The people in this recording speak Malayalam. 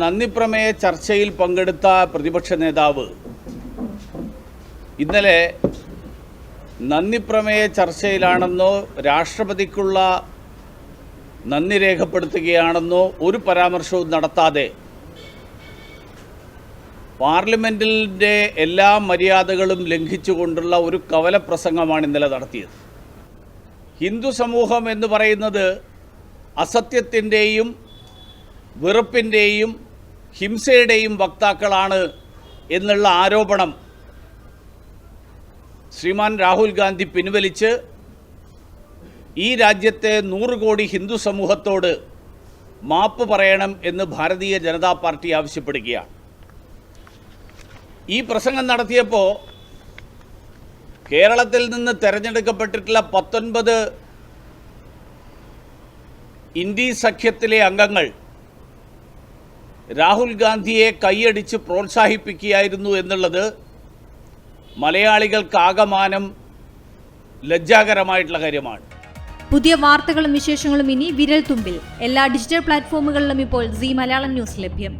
നന്ദിപ്രമേയ ചർച്ചയിൽ പങ്കെടുത്ത പ്രതിപക്ഷ നേതാവ്. ഇന്നലെ നന്ദിപ്രമേയ ചർച്ചയിലാണെന്നോ രാഷ്ട്രപതിക്കുള്ള നന്ദി രേഖപ്പെടുത്തുകയാണെന്നോ ഒരു പരാമർശവും നടത്താതെ പാർലമെന്റിന്റെ എല്ലാ മര്യാദകളും ലംഘിച്ചുകൊണ്ടുള്ള ഒരു കവല പ്രസംഗമാണ് ഇന്നലെ നടത്തിയത്. ഹിന്ദു സമൂഹം എന്ന് പറയുന്നത് അസത്യത്തിന്റെയും വെറുപ്പിന്റെയും ഹിംസയുടെയും വക്താക്കളാണ് എന്നുള്ള ആരോപണം ശ്രീമാൻ രാഹുൽ ഗാന്ധി പിൻവലിച്ച് ഈ രാജ്യത്തെ നൂറ് കോടി ഹിന്ദു സമൂഹത്തോട് മാപ്പ് പറയണം എന്ന് ഭാരതീയ ജനതാ പാർട്ടി ആവശ്യപ്പെടുകയാണ്. ഈ പ്രസംഗം നടത്തിയപ്പോൾ കേരളത്തിൽ നിന്ന് തിരഞ്ഞെടുക്കപ്പെട്ടിട്ടുള്ള പത്തൊൻപത് ഇന്ത്യ സഖ്യത്തിലെ അംഗങ്ങൾ രാഹുൽ ഗാന്ധിയെ കൈയടിച്ച് പ്രോത്സാഹിപ്പിക്കുകയായിരുന്നു എന്നുള്ളത് മലയാളികൾക്കാകമാനം ലജ്ജാകരമായിട്ടുള്ള കാര്യമാണ്. പുതിയ വാർത്തകളും വിശേഷങ്ങളും ഇനി വിരൽ തുമ്പിൽ എല്ലാ ഡിജിറ്റൽ പ്ലാറ്റ്ഫോമുകളിലും ഇപ്പോൾ സി മലയാളം ന്യൂസ് ലഭ്യം.